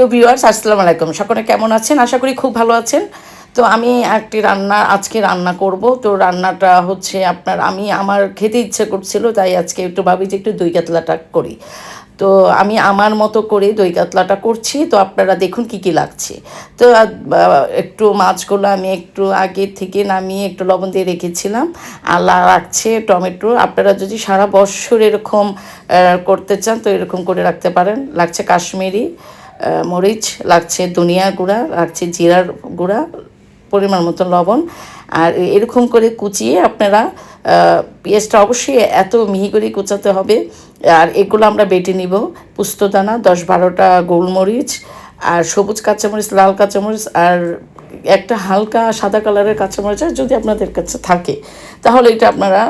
প্রিয় ভিউয়ার্স আসসালামু আলাইকুম। সকলে কেমন আছেন? আশা করি খুব ভালো আছেন। তো আমি একটি রান্না, আজকে রান্না করব। তো রান্নাটা হচ্ছে আপনার, আমি আমার খেতে ইচ্ছে করছিল, তাই আজকে একটু ভাবি যে একটু দই কাতলাটা করি। তো আমি আমার মতো করে দই কাতলাটা করছি। তো আপনারা দেখুন কি কি লাগছে। তো একটু মাছগুলো আমি একটু আগে থেকে নামিয়ে একটু লবণ দিয়ে রেখেছিলাম। আর লা- লাগছে টমেটো। আপনারা যদি সারা বছর এরকম করতে চান, তো এরকম করে রাখতে পারেন। লাগছে কাশ্মীরি। মরিচ, লাগছে ধনিয়া গুঁড়া, লাগছে জিরার গুঁড়া, পরিমাণ মতো লবণ। আর এরকম করে কুচিয়ে আপনারা পেঁয়াজটা অবশ্যই এত মিহি করে কুচাতে হবে। আর এগুলো আমরা বেটে নিব। পুস্তদানা দশ বারোটা গোলমরিচ, আর সবুজ কাঁচামরিচ, লাল কাঁচামরিচ, আর একটা হালকা সাদা কালারের কাঁচামরিচ যদি আপনাদের কাছে থাকে, তাহলে এটা আপনারা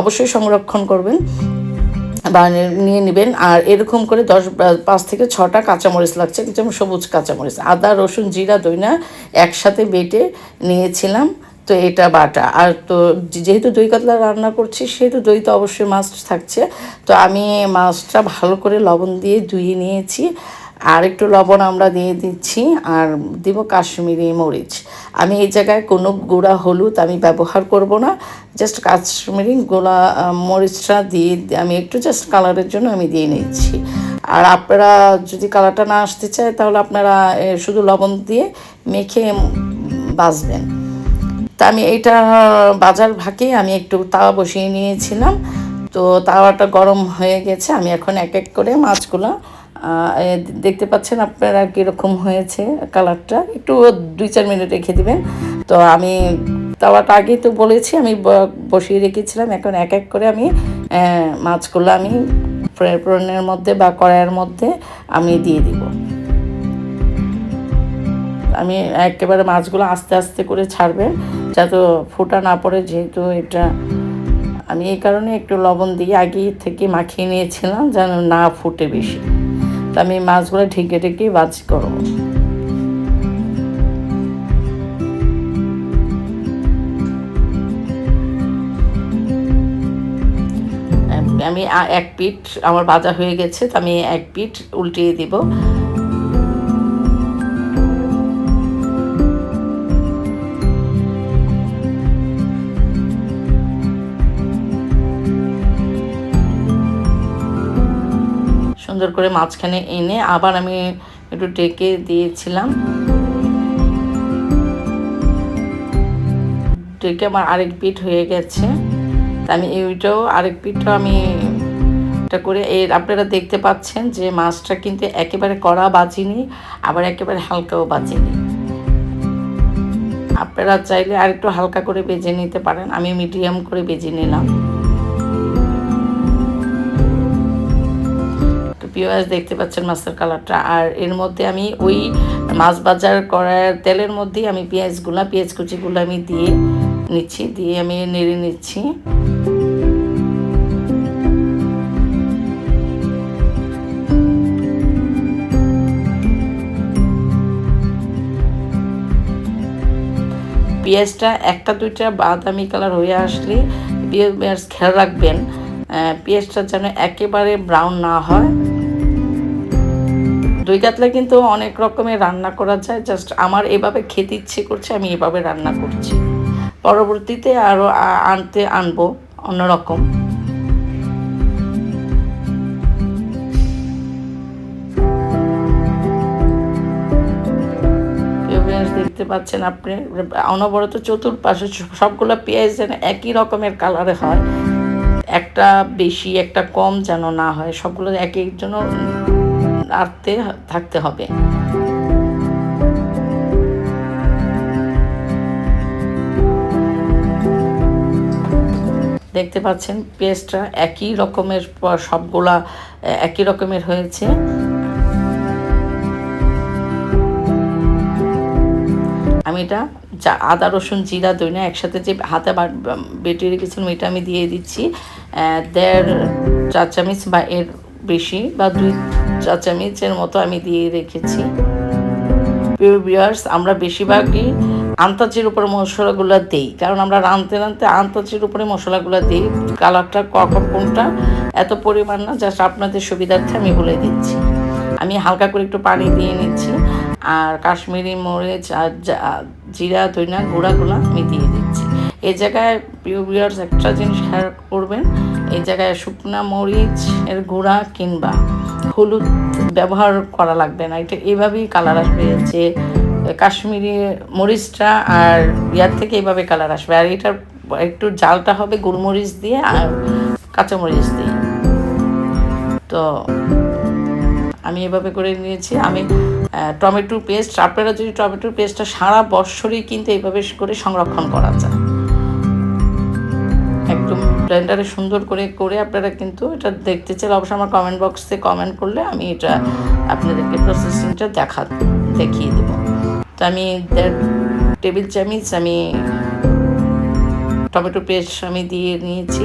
অবশ্যই সংরক্ষণ করবেন। বা নিয়ে নেবেন। আর এরকম করে দশ, পাঁচ থেকে ছটা কাঁচামরিচ লাগছে, যেমন সবুজ কাঁচামরিচ। আদা, রসুন, জিরা, দইনা একসাথে বেটে নিয়েছিলাম, তো এটা বাটা। আর তো যেহেতু দই কাতলা রান্না করছি, সেহেতু দই তো অবশ্যই মাছ থাকছে। তো আমি মাছটা ভালো করে লবণ দিয়ে ধুয়ে নিয়েছি। আর একটু লবণ আমরা দিয়ে দিচ্ছি আর দিব কাশ্মীরি মরিচ। আমি এই জায়গায় কোনো গুঁড়া হলুদ আমি ব্যবহার করব না জাস্ট কাশ্মীরি গোলা মরিচটা দিয়ে আমি একটু জাস্ট কালারের জন্য আমি দিয়ে নিচ্ছি। আর আপনারা যদি কালারটা না আসতে চায় তাহলে আপনারা শুধু লবণ দিয়ে মেখে বাজবেন। তা আমি এইটা বাজার ভাগে আমি একটু তাওয়া বসিয়ে নিয়েছিলাম। তো তাওয়াটা গরম হয়ে গেছে, আমি এখন এক এক করে মাছগুলো দেখতে পাচ্ছেন আপনারা কীরকম হয়েছে কালারটা। একটু দুই চার মিনিট রেখে দিবেন। তো আমি তাওয়াটা আগেই তো বলেছি, আমি বসিয়ে রেখেছিলাম। এখন এক এক করে আমি মাছগুলো আমি ফ্রাইপ্যানের মধ্যে বা কড়াইয়ের মধ্যে আমি দিয়ে দিব। আমি একেবারে মাছগুলো আস্তে আস্তে করে ছাড়বেন, যাতে ফোটা না পড়ে, যেহেতু এটা আমি এই কারণে একটু লবণ দিয়ে আগে থেকে মাখিয়ে নিয়েছিলাম, যেন না ফুটে বেশি। তো আমি মাছগুলো ঢেকে ঢেকে বাজ করব। আমি এক পিঠ আমার ভাজা হয়ে গেছে, তো আমি এক পিঠ উল্টিয়ে দিব। সুন্দর করে মাঝখানে এনে আবার আমি একটু ডেকে দিয়েছিলাম। ডেকে আমার আরেক পিঠ হয়ে গেছে। আমি এইটাও আরেক পিঠটাও আমি এটা করে এর আপনারা দেখতে পাচ্ছেন যে মাছটা কিন্তু একেবারে কড়া বাজিনি, আবার একেবারে হালকাও বাজিনি। আপনারা চাইলে আরেকটু হালকা করে বেজে নিতে পারেন, আমি মিডিয়াম করে বেজে নিলাম। তো পিঁয়াজ দেখতে পাচ্ছেন মাছের কালারটা। আর এর মধ্যে আমি ওই মাছ বাজার করার তেলের মধ্যেই আমি পেঁয়াজগুলা পেঁয়াজ কুচিগুলো আমি দিয়ে নিচ্ছি, দিয়ে আমি নেড়ে নিচ্ছি। পেঁয়াজটা একটা, দুইটা বাদামি কালার হয়ে আসলে পেঁয়াজ খেয়াল রাখবেন পেঁয়াজটা যেন একেবারে ব্রাউন না হয়। দই কাতলা কিন্তু অনেক রকমের রান্না করা যায়। জাস্ট আমার এভাবে খেতে ইচ্ছে করছে, আমি এভাবে রান্না করছি। পরবর্তীতে আরও আনতে, আনব অন্যরকম। দেখতে পাচ্ছেন আপনি, অনবরত চতুর্পাশে সবগুলো পেঁয়াজ যেন একই রকমের কালারে হয়। একটা বেশি, একটা কম যেন না হয়। সবগুলো এক এক জন্য আটতে থাকতে হবে। দেখতে পাচ্ছেন, পেস্টটা একই রকমের সবগুলা একই রকমের হয়েছে। আমি এটা যা আদা, রসুন, জিরা দইনা একসাথে যে হাতে বেটে রেখেছিলাম, এটা আমি দিয়ে দিচ্ছি। দেড় চা চামচ বা এর বেশি বা দুই চা মতো আমি দিয়ে রেখেছি। আমরা বেশিরভাগই আন্তাজের উপরে মশলাগুলো দিই। কারণ আমরা রাঁধতে রাঁধতে আন্তাজের উপরে মশলাগুলো দিই। কালারটা কখন কোনটা এত পরিমাণ না জাস্ট আপনাদের সুবিধার্থে আমি বলে দিচ্ছি। আমি হালকা করে একটু পানি দিয়ে নিচ্ছি। আর কাশ্মীরি মরিচ আর জিরা দইনা গুঁড়াগুলো আমি দিয়ে দিচ্ছি। এ জায়গায় প্রিয় বিয়ার্স একটা জিনিস খেয়াল করবেন এই জায়গায় শুকনা মরিচ এর গুঁড়া কিংবা হলুদ ব্যবহার করা লাগবে না। এটা এভাবেই কালার আসবে যে কাশ্মীরি মরিচটা আর ইয়ার থেকে এভাবে কালার আসবে। আর এটার একটু জালটা হবে গোলমরিচ দিয়ে আর কাঁচামরিচ দিয়ে। তো আমি এভাবে করে নিয়েছি। আমি টমেটো পেস্ট আপনারা যদি টমেটোর পেস্টটা সারা বৎসরই কিন্তু এইভাবে করে সংরক্ষণ করা যায়। একদম সুন্দর করে করে আপনারা কিন্তু এটা দেখতে চাইলে অবশ্যই আমার কমেন্ট বক্সে কমেন্ট করলে আমি এটা আপনাদেরকে প্রসেসিংটা দেখা, দেখিয়ে দেব। তো আমি টেবিল চামচ আমি টমেটো পেস্ট আমি দিয়ে নিয়েছি।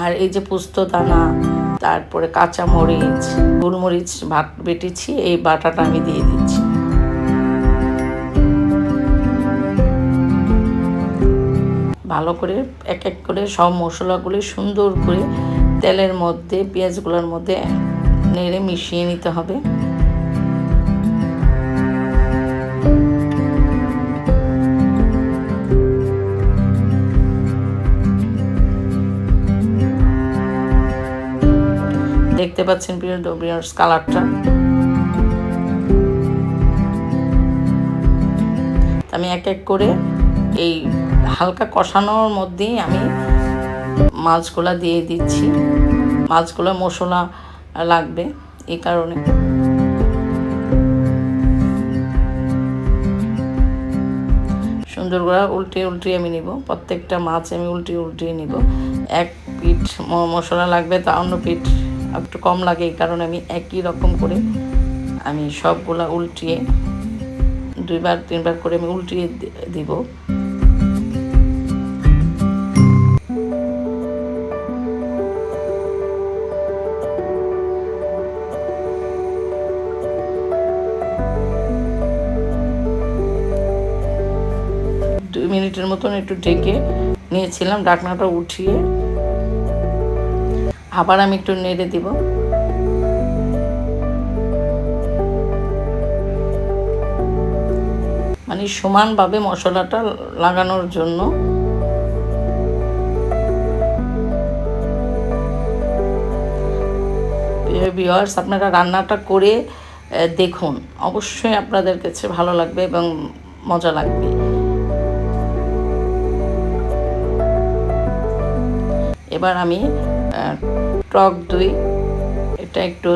আর এই যে পোস্ত দানা, তারপরে কাঁচা মরিচ গোলমরিচ বেটেছি, এই বাটাটা আমি দিয়ে দিচ্ছি। ভালো করে এক এক করে সব মশলাগুলি সুন্দর করে তেলের মধ্যে, পেঁয়াজগুলোর মধ্যে নেড়ে মিশিয়ে নিতে হবে। দেখতে পাচ্ছেন প্রিয় ডোবিয়ার্স কালারটা? আমি এক এক করে এই হালকা কষানোর মধ্যেই আমি মাছগুলা দিয়ে দিচ্ছি। মাছগুলো মশলা লাগবে এই কারণে। সুন্দর করে উল্টে উল্টে আমি নিব। প্রত্যেকটা মাছ আমি উল্টে উল্টিয়ে নিব। এক পিঠ মশলা লাগবে, তা অন্য পিঠ একটু কম লাগে, এই কারণে আমি একই রকম করে আমি সবগুলা উল্টিয়ে দুইবার, তিনবার করে আমি উল্টিয়ে দিব। মিনিটের মতন একটু ঢেকে নিয়েছিলাম, ডাকনাটা উঠিয়ে। আবার আমি একটু নেড়ে দিব। মানে সমানভাবে মশলাটা লাগানোর জন্য। ভিওয়ার্স আপনারা রান্নাটা করে দেখুন। অবশ্যই আপনাদের কাছে ভালো লাগবে এবং মজা লাগবে। এবার আমি টক দই, এটা একটু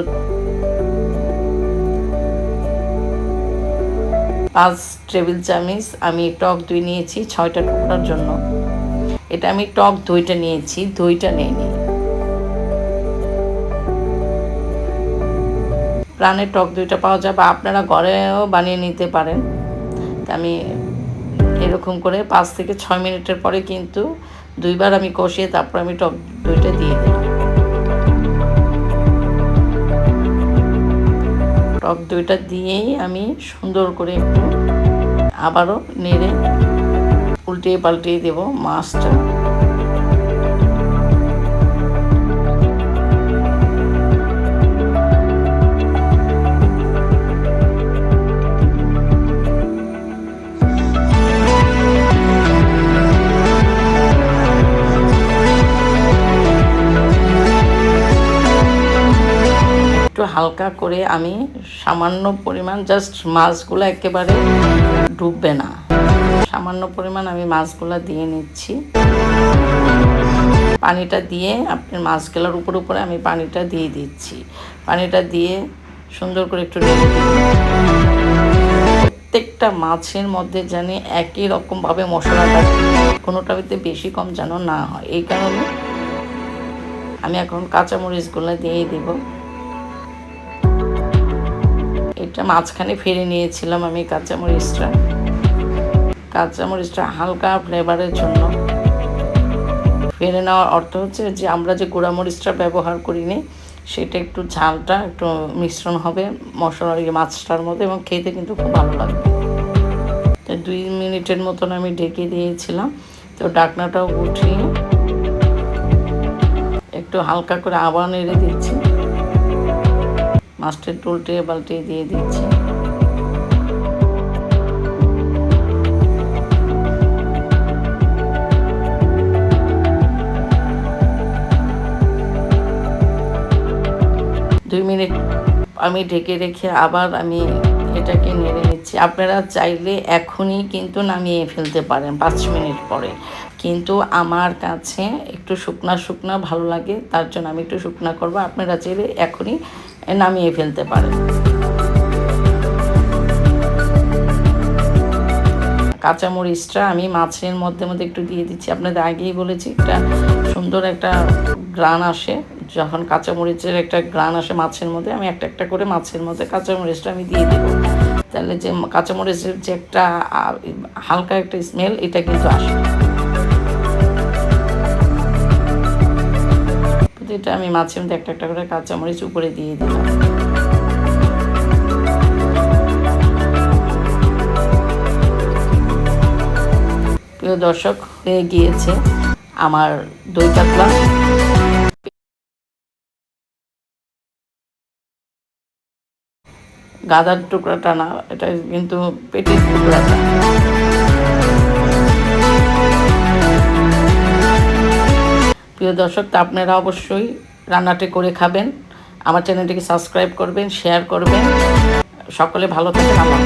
পাঁচ টেবিল চামচ আমি টক দই নিয়েছি ছয়টা টুকরার জন্য। এটা আমি টক দইটা নিয়েছি, দইটা নিইনি। প্রাণের টক দইটা পাওয়া যায় বা আপনারা ঘরেও বানিয়ে নিতে পারেন। আমি এরকম করে পাঁচ থেকে ছয় মিনিটের পরে কিন্তু দুইবার আমি কষিয়ে তারপর আমি টক দইটা দিয়ে দিই টক দইটা দিয়েই আমি সুন্দর করে একটু আবারও নেড়ে উল্টিয়ে পাল্টিয়ে দেব মাছটা। হালকা করে আমি সামান্য পরিমাণ জাস্ট মাছগুলো একেবারে ডুববে না। সামান্য পরিমাণ আমি মাছগুলো দিয়ে নিচ্ছি। পানিটা দিয়ে আপনার মাছগুলোর উপর উপরে আমি পানিটা দিয়ে দিচ্ছি। পানিটা দিয়ে সুন্দর করে একটু প্রত্যেকটা মাছের মধ্যে জানি একই রকমভাবে মশলাটা কোনোটাতে বেশি কম যেন না হয়। এই কারণে আমি এখন কাঁচামরিচগুলো দিয়ে দিব। এটা মাঝখানে ফিরে নিয়েছিলাম আমি কাঁচামরিচটা কাঁচামরিচটা হালকা ফ্লেভারের জন্য। ফেরে নেওয়ার অর্থ হচ্ছে যে আমরা যে গুঁড়ামরিচটা ব্যবহার করিনি, সেটা একটু ঝালটা, একটু মিশ্রণ হবে মশলার এই মাছটার মধ্যে এবং খেতে কিন্তু খুব ভালো লাগবে। তো দুই মিনিটের মতন আমি ঢেকে দিয়েছিলাম। তো ডাকনাটাও উঠিয়ে একটু হালকা করে আবার নেড়ে দিচ্ছি। মাছটা উল্টে বাল্টে দিয়ে দিচ্ছি। দুই মিনিট আমি ঢেকে রেখে আবার আমি এটাকে নেড়ে নিচ্ছি। আপনারা চাইলে এখনই কিন্তু নামিয়ে ফেলতে পারেন পাঁচ মিনিট পরে। কিন্তু আমার কাছে একটু শুকনা শুকনা ভালো লাগে, তার জন্য আমি একটু শুকনা করব। আপনারা চাইলে এখনই নামিয়ে ফেলতে পারেন কাঁচামরিচটা আমি মাছের মধ্যে মধ্যে একটু দিয়ে দিচ্ছি। আপনাদের আগেই বলেছি, একটা সুন্দর একটা গ্রান আসে। যখন কাঁচামরিচের একটা গ্রান আসে মাছের মধ্যে, আমি একটা একটা করে মাছের মধ্যে কাঁচামরিচটা আমি দিয়ে দেবো। তাহলে যে কাঁচামরিচের যে একটা হালকা একটা স্মেল এটা কিন্তু আসে। এটা আমি মাছের মধ্যে একটা একটা করে কাঁচামরিচ উপরে দিয়ে দিলাম প্রিয় দর্শক, হয়ে গিয়েছে আমার দই কাতলা। গাদার টুকরাটা না, এটা কিন্তু পেটের টুকরাটা। প্রিয় দর্শক, তা আপনারা অবশ্যই রান্নাটি করে খাবেন। আমার চ্যানেলটিকে সাবস্ক্রাইব করবেন, শেয়ার করবেন। সকলে ভালো থাকেন আমার